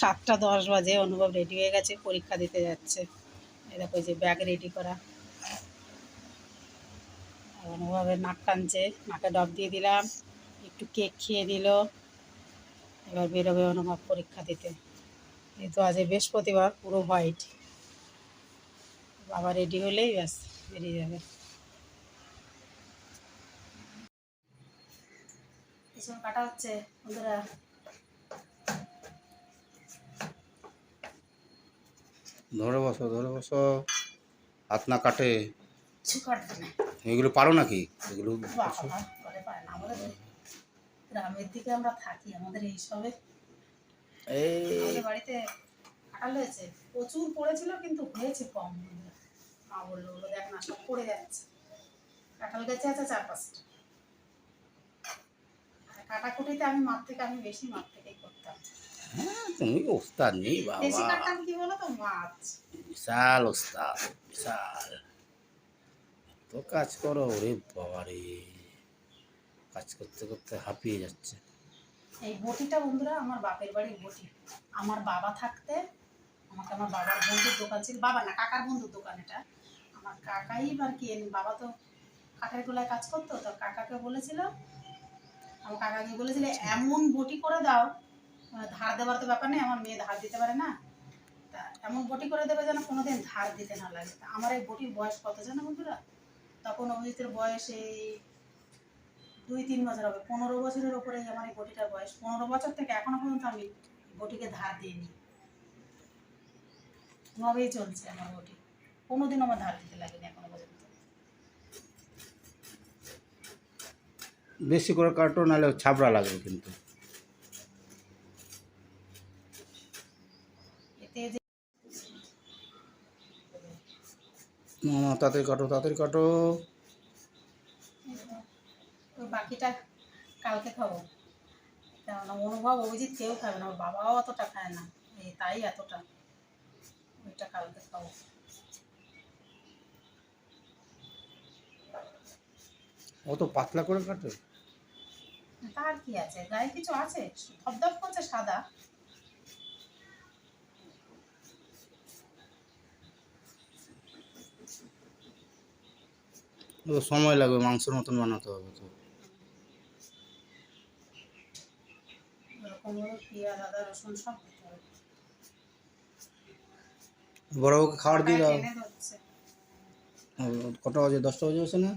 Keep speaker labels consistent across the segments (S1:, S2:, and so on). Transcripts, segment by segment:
S1: সাতটা দশ বাজে, অনুভব রেডি হয়ে গেছে, পরীক্ষা দিতে যাচ্ছে। দেখো যে ব্যাগ রেডি করা। অনুভবের নাক টানছে, নাকে ডব দিয়ে দিলাম, একটু কেক খেয়ে দিল এবার বেরোবে অনুভব পরীক্ষা দিতে। যেহেতু আজ বৃহস্পতিবার, পুরো হোয়াইট বাবা রেডি হলেই ব্যাস, বেরিয়ে যাবে। কাটা হচ্ছে, বন্ধুরা।
S2: ধরে বসো ধরে বসো। হাত না কাটে? এগুলো পারো নাকি? এগুলো
S1: করে গ্রামের দিকে আমরা থাকি আমাদের এইসবে
S2: এই
S1: বাড়িতে হয়েছে। প্রচুর পড়েছিল কিন্তু হয়েছে কম। মা বলল বলল দেখ না সব পড়ে যাচ্ছে। কাঁঠাল গাছে আছে চার পাঁচটা। কাটাকুটিতে আমি মার থেকে আমি বেশি মার থেকেই করতাম
S2: হ্যাঁ, তুমি ওস্তাদ নেই বাবা। বিশাল ওস্তাদ বিশাল। তো কাজ করো রে বাবা রে কাজ করতে করতে হাঁপিয়ে যাচ্ছে।
S1: এই বটিটা বন্ধুরা আমার বাপের বাড়ির বটি। আমার বাবা থাকতে আমাকে আমার বাবার বন্ধুর দোকান ছিল। বাবা না কাকার বন্ধুর দোকান এটা। আমার কাকাই আর কি বাবা তো কাঠের গোলায় কাজ করতো তো কাকাকে বলেছিল আমার কাকাকে বলেছিল এমন বটি করে দাও ধার দেওয়ার তো ব্যাপার নেই, আমার মেয়ে ধার দিতে পারে না। তা এমন বটি করে দেবে যেন কোনোদিন ধার দিতে না লাগে। তা আমার এই বটির বয়স কত জানো বন্ধুরা? তখন অভিজিতের বয়স এই দুই তিন বছর হবে। পনেরো বছরের ওপরেই আমার এই বটিটার বয়স। পনেরো বছর থেকে এখনও পর্যন্ত আমি বটিকে ধার দিইনি। ভাবেই চলছে আমার বটি। কোনোদিন আমার ধার দিতে লাগেনি এখনও পর্যন্ত।
S2: বেশি করে কাটো নাহলে ছাবড়া লাগবে কিন্তু
S1: এতে যে
S2: না, তাড়াতাড়ি কাটো তাড়াতাড়ি কাটো।
S1: বাকিটা কালকে খাব। কেননা অনুভব অভিজিৎ কেউ খাবে না বাবাও অতটা খায় না এই তাই এতটা। ওইটা কালকে খাব।
S2: অত পাতলা করে কাটো।
S1: তার কি আছে? গায়ে কিছু আছে? ধপধপ করছে সাদা।
S2: সময় লাগবে মাংসের মতন বানাতে হবে তো। বড়বাবুকে খাবার দিয়ে দাও। কটা বাজে? দশটা বাজে বসে না?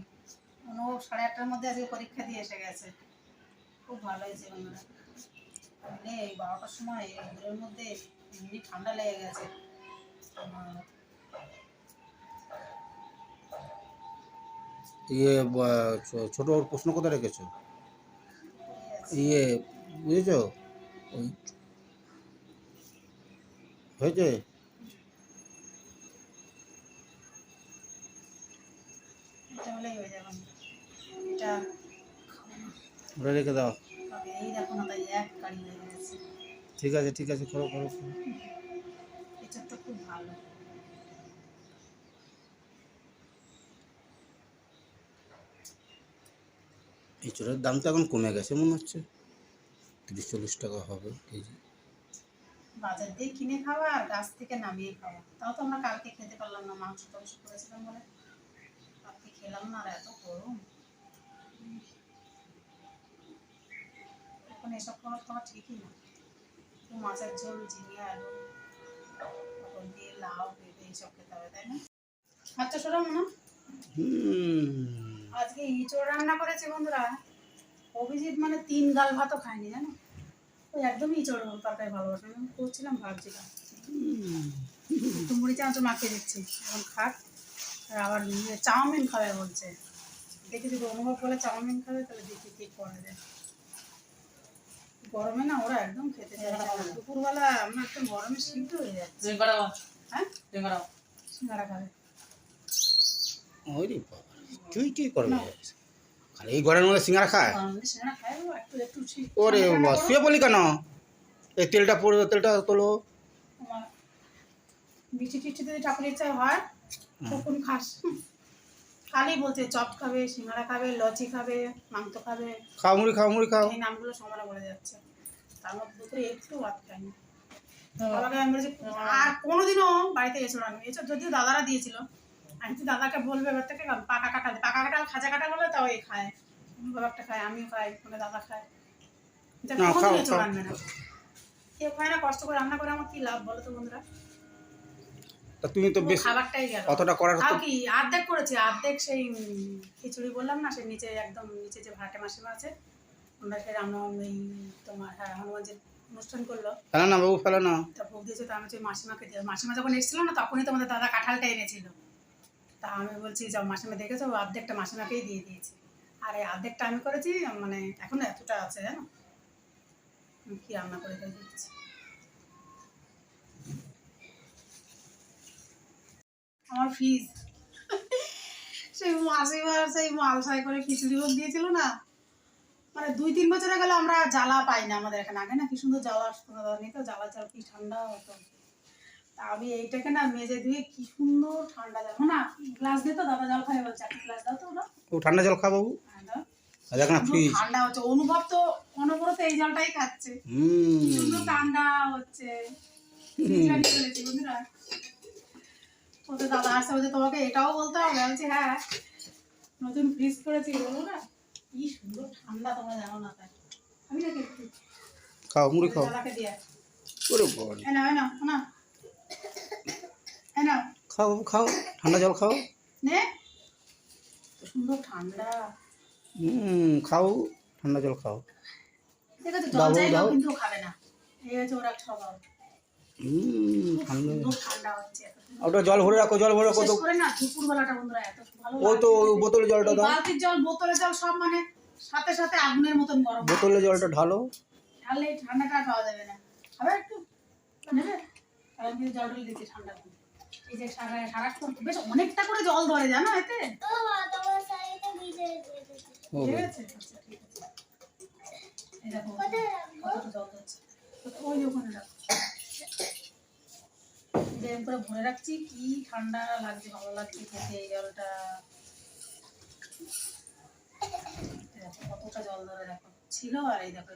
S1: সাড়ে আটটার মধ্যে আজকে পরীক্ষা দিয়ে এসে গেছে। খুব ভালো হয়েছে বন্ধুরা। এই বারোটার সময় মধ্যে এমনি ঠান্ডা লেগে গেছে।
S2: ইয়ে ছোট প্রশ্ন কোথায় রেখেছো? ইয়ে বুঝেছ? ওই হয়েছে?
S1: হয়ে।
S2: ওটা রেখে দাও। ঠিক আছে ঠিক আছে করো করো
S1: খুব ভালো।
S2: এঁচড়ের দাম তো এখন কমে গেছে মনে হচ্ছে। তিরিশ চল্লিশ টাকা হবে কেজি।
S1: বাজার দিয়ে কিনে খাওয়া আর গাছ থেকে নামিয়ে খাওয়া। তাও তো আমরা কালকে খেতে পারলাম না মাংস টাংস করেছিলাম বলে। কালকে খেলাম না আর এত গরম। এখন এসব কোনো খাওয়া ঠিকই না। একটু মাছের ঝোল ঝিঙে আলু পটল দিয়ে লাউ পেঁপে এইসব খেতে হবে তাই না? আচ্ছা শোনো না
S2: হুম।
S1: আজকে ইঁচড় রান্না করেছি বন্ধুরা। অভিজিৎ মানে তিন গাল ভাতও খায়নি জানো? ওই একদমই ইঁচড় তরকারি ভালোবাসে। আমি করছিলাম ভাবছিলাম। একটু মুড়ি চামচ মাখিয়ে দিচ্ছি। এখন খাক। আর আবার ইয়ে চাউমিন খাবে বলছে। দেখি যদি অনুভব করে চাউমিন খাবে তাহলে দেখি কি করা যায়। গরমে না ওরা একদম খেতে চায় দুপুরবেলা আমার একদম গরমে সিদ্ধ হয়ে যাচ্ছে। হ্যাঁ? সিঙ্গারা খাবে।
S2: ওই রে বাবা। চুই চুই করবে খালি এই ঘরের মধ্যে সিঙ্গারা খায়?
S1: খায় একটু একটু ঠিক
S2: ওরে শুয়ে পড়লি কেন? এই তেলটা পড়বে তেলটা তোলো।
S1: যদি ঠাকুরের ইচ্ছা হয় তখন খাস। হুম। খালি বলছে চপ খাবে সিঙ্গারা খাবে লচি খাবে মাংস খাবে।
S2: খাও মুড়ি খাও মুড়ি খাও।
S1: এই নামগুলো বলে যাচ্ছে। তার মধ্যে একটু খাইনি। আর কোনোদিনও বাড়িতে এসো না। এসো যদিও দাদারা দিয়েছিল। আমি তো দাদাকে বলবে এবার থেকে পাকা কাটাল পাকা কাটাল খাজা কাটাল হলে তাও এই খায়। বাবা একটা খায় আমিও খাই মানে দাদা খায়।
S2: না।
S1: রান্না কেউ খায় না কষ্ট করে রান্না করে আমার কি লাভ বলো তো বন্ধুরা?
S2: তুমি তো বেশ
S1: খাবারটাই গেল।
S2: অতটা করার
S1: তাও
S2: তো
S1: কি অর্ধেক করেছি অর্ধেক সেই খিচুড়ি বললাম না সেই নিচে একদম নিচে যে ভাড়াটে মাসিমা আছে আমরা সেই রামনবমী তোমার হ্যাঁ হনুমানজির অনুষ্ঠান করল।
S2: ফেলো না বাবু ফেলো না।
S1: তা ভোগ দিয়েছে তা আমি হচ্ছে মাসিমাকে দিয়ে মাসিমা যখন এসেছিল না তখনই তোমাদের দাদা কাঁঠালটা এনেছিল। তা আমি বলছি, যাও মাসিমা দেখেছ অর্ধেকটা মাসিমাকেই দিয়ে দিয়েছি। আর এই অর্ধেকটা আমি করেছি মানে এখন এতটা আছে, জানো? কি রান্না করে দিয়ে দিচ্ছি আমার ফ্রিজ সেই মাসিমার সেই মালসাই করে খিচুড়ি ভোগ দিয়েছিল না মানে দুই তিন বছরে গেলে আমরা জ্বালা পাই না আমাদের এখানে। আগে না কি সুন্দর জ্বালা আসতো না তো জ্বালা চাল কি ঠান্ডা হতো। আমি এইটাকে না মেজে দিয়ে কি সুন্দর ঠান্ডা যাব না গ্লাস দিয়ে তো দাদা জল খাই বলছে একটা গ্লাস দাও তো ওরা
S2: ও ঠান্ডা জল খা বাবু?
S1: হ্যাঁ,
S2: দেখ না ফ্রিজ
S1: ঠান্ডা হচ্ছে অনুভব তো অনবরত এই জলটাই খাচ্ছে।
S2: হুম।
S1: সুন্দর ঠান্ডা হচ্ছে। ফ্রিজ লাগিয়ে ফেলেছি বন্ধুরা। ওদের দাদা আসছে বলছে তোমাকে এটাও বলতে হবে? বলছি হ্যাঁ নতুন ফ্রিজ করেছি না। কি সুন্দর ঠান্ডা তোমরা জানো না তাই। আমি নাকি
S2: খাও মুড়ি খাও। ওরে বাবা
S1: এ নাও না
S2: খাও খাও ঠান্ডা জল খাও।
S1: সুন্দর ঠান্ডা।
S2: হুম খাও ঠান্ডা জল খাও। ওটা জল ভরে রাখো জল ভরে রাখো ওই তো বোতলে জলটা দাও।
S1: জল বোতলের জল সব মানে সাথে সাথে আগুনের মতন গরম
S2: বোতলে জলটা ঢালো।
S1: ঠান্ডাটা পাওয়া যাবে না। একটু নেবে? কারণ জল ঢেলে দিচ্ছি ঠান্ডা। এই যে সারা সারাক্ষণ বেশ অনেকটা করে জল ধরে জানো এতে? ঠিক আছে ঠিক আছে? এই দেখো জল ধরছে। ওই ওখানে রাখো। এটা করে ভরে রাখছি। কি ঠান্ডা লাগছে ভালো লাগছে খেতে এই জলটা। কতটা জল ধরে দেখো ছিল আর এই দেখো